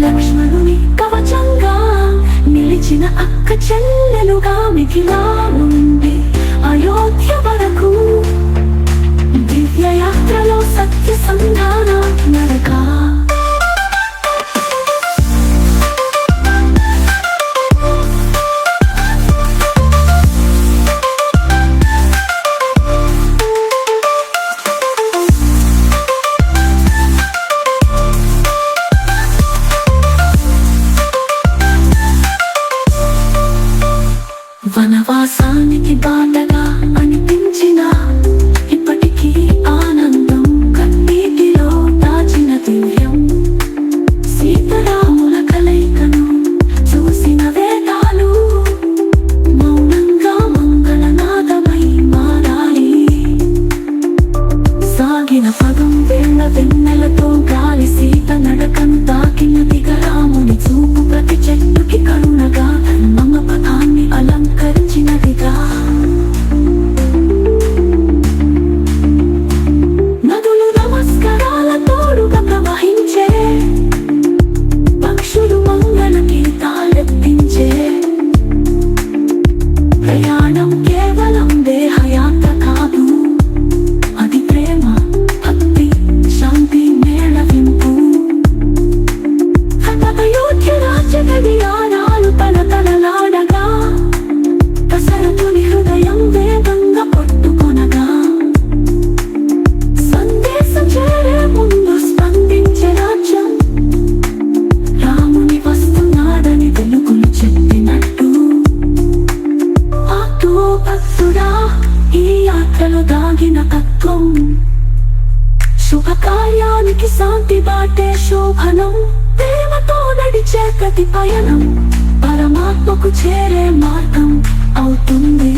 లక్ష్మణుని కవచంగా నిలిచిన అక్క చెల్లెలుగా మిథిలా నుండి అయోధ్య వరకు దివ్యయాత్రలో సత్య సంధానం వనవాసానికి బాధగా అనిపించినా ఉన్న తత్వం శుభకార్యానికి శాంతి బాటే శోభనం. దేవతో నడిచే ప్రతి పయనం పరమాత్మకు చేరే మార్గం అవుతుంది.